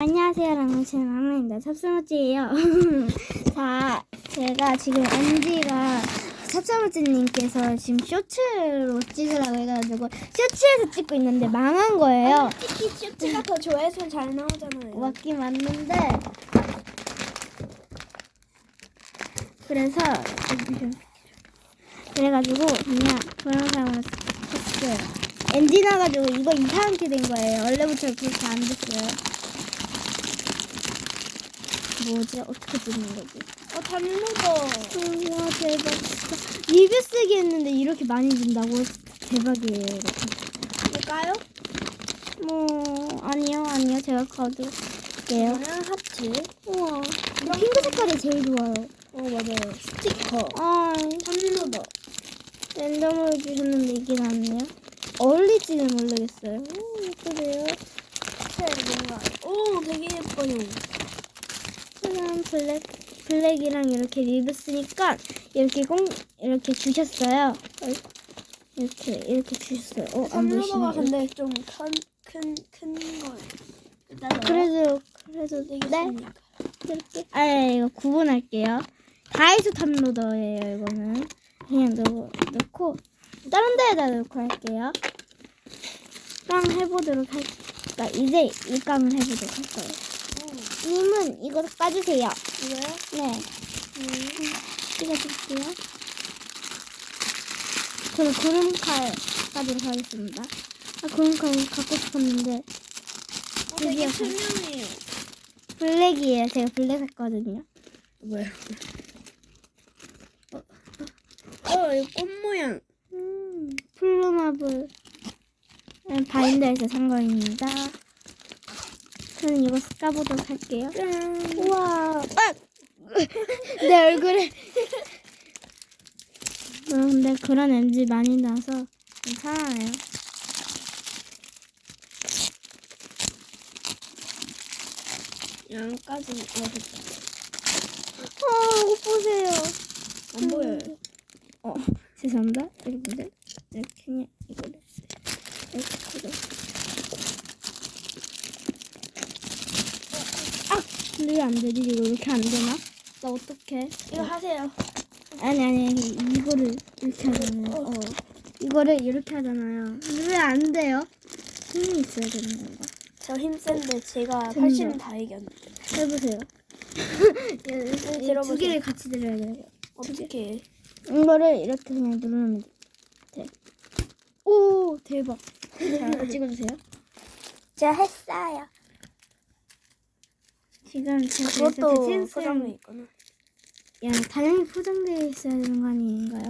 안녕하세요, 랑치는 아마입니다. 찹쌀모찌예요. 자, 제가 지금 MG가 찹쌀모찌님께서 지금 쇼츠로 찍으라고 해가지고 쇼츠에서 찍고 있는데 망한 거예요. 특히 슈트가 더 조회수 잘 나오잖아요. 맞긴 맞는데 그래서 그래가지고 그냥 동영상을 했어요. 엔진 나가지고 이거 이상하게 된 거예요. 원래부터 그렇게 안 됐어요. 뭐지? 어떻게 찍는 거지? 어, 담로도. 와 대박 진짜 리뷰 쓰기 했는데 이렇게 많이 준다고 대박이에요. 볼까요? 뭐 아니요 아니요 제가. 이거는 하트. 우와 핑크 색깔이 제일 좋아요. 어, 맞아요. 스티커. 아 담로도. 랜덤으로 주셨는데 이게 낫네요. 어울릴지는 모르겠어요. 오, 예쁘네요. 네, 뭔가. 오, 되게 예뻐요. 짜잔 블랙 블랙이랑 이렇게 리브 쓰니까 이렇게 공 이렇게 주셨어요. 이렇게 이렇게 주셨어요. 어, 안 보시네요. 근데 좀 큰, 큰, 큰 거. 일단 그래도 그래도 네 되겠습니까? 이렇게 아 이거 구분할게요. 다이소 탑로더예요 이거는 그냥 넣, 넣고 다른 데에다 넣고 할게요. 깡 해보도록 할. 나 이제 이 깡을 해보도록 할 거예요. 님은 이거 까주세요. 이거요? 네, 음. 찍어줄게요. 저는 구름칼 까도록 하겠습니다. 아 구름칼 갖고 싶었는데 어, 되게 드디어 투명해요. 블랙이에요. 제가 블랙 했거든요. 뭐야? 어, 어, 이거 꽃 모양. 음, 플루마블 음, 바인더에서 산 거입니다. 저는 이거 까보도록 할게요. 짠. 우와, 아! 내 얼굴에. 어, 근데 그런 엔지 많이 나서 괜찮아요. 양까지 넣어줬다. 어, 이거 보세요. 안 보여요. 어, 죄송합니다. 여러분들. 이렇게 그냥 이거를 이렇게 걷어. 아! 근데 왜 안 되지? 이거 이렇게 안 되나? 나 어떡해? 이거 하세요. 아니, 아니, 아니. 이거를 이렇게 하잖아요. 어. 이거를 이렇게 하잖아요. 왜 안 돼요? 힘이 있어야 되는 건가? 저 힘 센데 제가 된다. 훨씬 다 이겼는데. 해보세요. 이 들어보세요. 두 개를 같이 들어야 돼요. 어떻게? 이거를 이렇게 그냥 누르면 돼. 오, 대박. 자, 찍어주세요. 제가 했어요. 지금 제가 그것도 그 포장돼 있구나. 야, 당연히 포장되어 있어야 되는 거 아닌가요?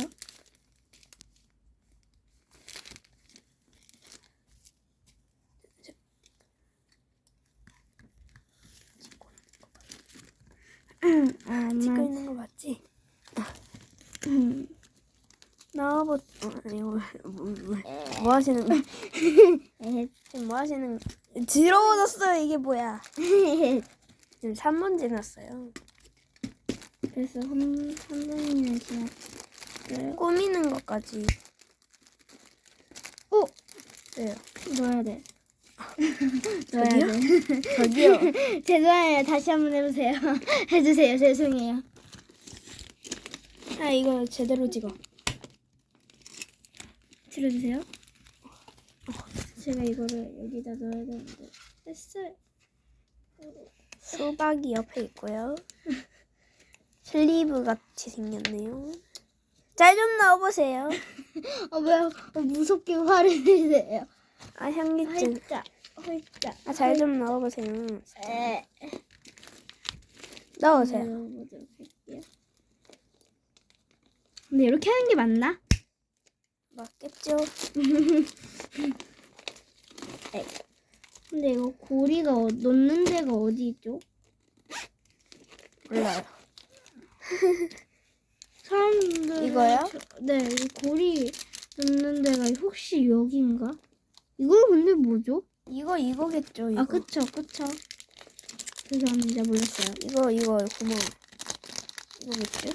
아, 찍고 엄마. 있는 거 맞지? 음. 나와보. 어, 아니 뭐, 뭐, 뭐, 뭐 하시는 거? 지금 뭐 하시는? 거? 더러워졌어요. 이게 뭐야? 지금 3분 지났어요. 그래서 한, 한 분이나 지났어요. 꾸미는 것까지. 오! 네요. 넣어야 돼. 넣어야? 돼. 저기요. 죄송해요. 다시 한번 해보세요. 해주세요. 죄송해요. 아 이거 제대로 찍어. 들어주세요. 제가 이거를 여기다 넣어야 되는데 됐어요. 수박이 옆에 있고요. 슬리브 같이 생겼네요. 잘 좀 넣어보세요. 어 뭐야? 어, 무섭게 화를 내세요. 아 향기증. 헐짜, 헐짜. 아잘 좀 넣어보세요. 에. 넣으세요. 넣어보도록 할게요. 근데 이렇게 하는 게 맞나? 맞겠죠? 근데 이거 고리가 어- 놓는 데가 어디 있죠? 몰라요. 사람들 이거요? 네, 이 고리 놓는 데가 혹시 여기인가? 이거 근데 뭐죠? 이거 이거겠죠. 이거. 아 그쵸 그쵸. 죄송합니다 몰랐어요. 이거 이거 구멍. 이거겠죠?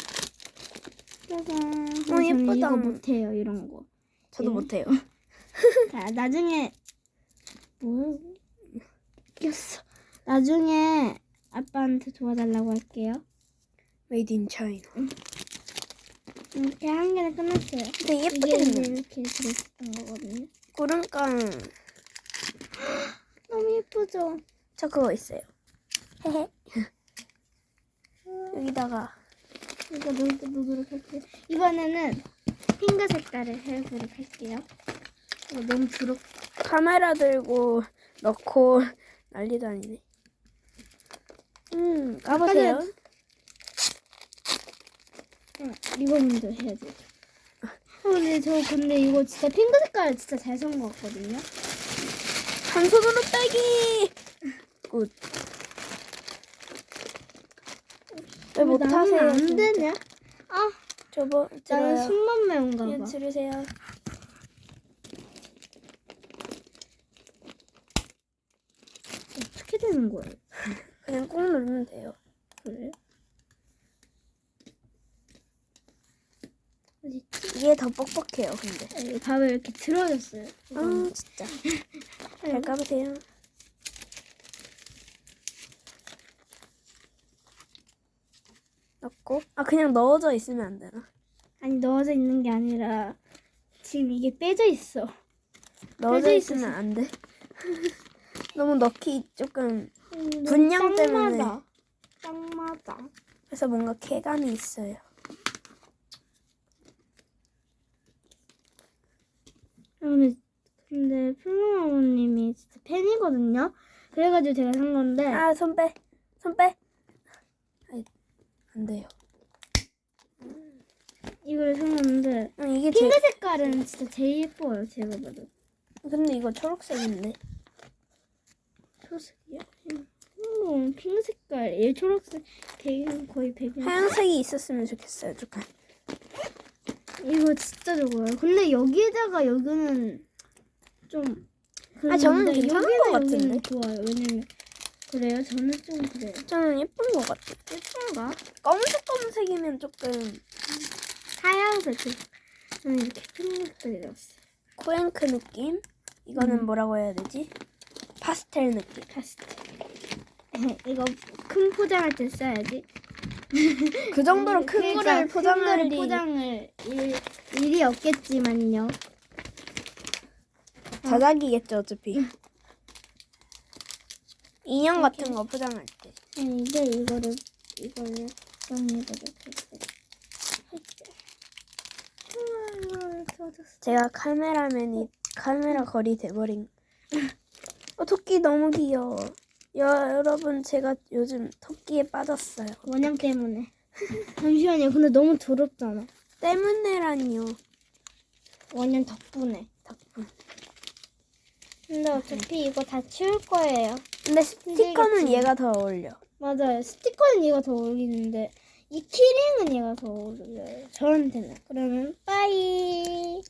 짜잔. 어, 저는 예쁘다. 이거 못해요 이런 거. 저도 예. 못해요. 자 나중에 뭘 꼈어. 나중에 아빠한테 도와달라고 할게요. 메이드 인 차이나. 이렇게 한 개는 끝났어요. 예쁘게 이제 생겼네. 이렇게 들어있었던 거거든요. 구름감. 너무 예쁘죠? 저 그거 있어요. 헤헤. 여기다가 이거 놓, 놓도록 할게요. 이번에는 핑크 색깔을 해보도록 할게요. 이거 너무 부럽. 카메라 들고 넣고 난리도 아니네. 음, 까보세요. 응, 이거 먼저 해야 돼. 어, 근데 저 근데 이거 진짜 핑크 색깔 진짜 잘선것 같거든요. 한 손으로 빼기. 굿. 왜왜 나는 못하세요? 안? 되냐? 아, 저거 나는. 숨만 매운가 봐. 들으세요. 되는 거예요? 그냥 꾹 누르면 돼요. 그래? 이게 더 뻑뻑해요, 근데. 아, 이거 밥을 이렇게 들어줬어요. 아, 진짜. 잘 까보세요. 넣고. 아, 그냥 넣어져 있으면 안 되나? 아니 넣어져 있는 게 아니라 지금 이게 빼져 있어. 넣어져 빼져 있으면 있어서. 안 돼. 너무 넣기 조금 음, 분량 딱 때문에. 맞아. 딱 맞아. 그래서 뭔가 쾌감이 있어요. 근데 근데 플루마모님이 진짜 팬이거든요. 그래가지고 제가 산 건데 아, 손 빼. 손 빼. 아이, 안 돼요. 이걸 산 건데 음, 이게 핑크 색깔은 진짜 제일 예뻐요. 제가 봐도 근데 이거 초록색인데. 초록색이야. 음, 핑크 색깔, 얘 초록색 배경 거의 배경. 하얀색이 있었으면 좋겠어요, 조금. 이거 진짜 좋아요. 근데 여기에다가 여기는 좀. 아, 저는 그런데 괜찮은 여기나 것 같은데. 여기는 좋아요. 왜냐면 그래요. 저는 좀 그래요. 저는 예쁜 것 같아요. 예쁜가? 검은색 검은색이면 조금 하얀색. 저는 이렇게 핑크색이 들었어요. 코앵크 느낌? 이거는 음. 뭐라고 해야 되지? 파스텔 느낌. 파스텔. 이거 큰 포장할 때 써야지. 그 정도로 큰 그러니까 거를 큰 포장할 거를 리 포장을 일, 일이 없겠지만요. 자작이겠죠 어차피. 인형 같은 거 포장할 때. 아니, 이게 이거를 이거를 정리해보도록 할게요. 제가 카메라맨이 카메라 거리 돼버린. 어, 토끼 너무 귀여워. 여, 여러분 제가 요즘 토끼에 빠졌어요. 원형 때문에. 잠시만요. 근데 너무 더럽잖아. 때문에라니요. 원형 덕분에. 덕분. 근데 어차피 이거 다 치울 거예요. 근데 스티커는 힘들겠지. 얘가 더 어울려. 맞아요. 스티커는 얘가 더 어울리는데 이 키링은 얘가 더 어울려요. 저한테는. 그러면 빠이.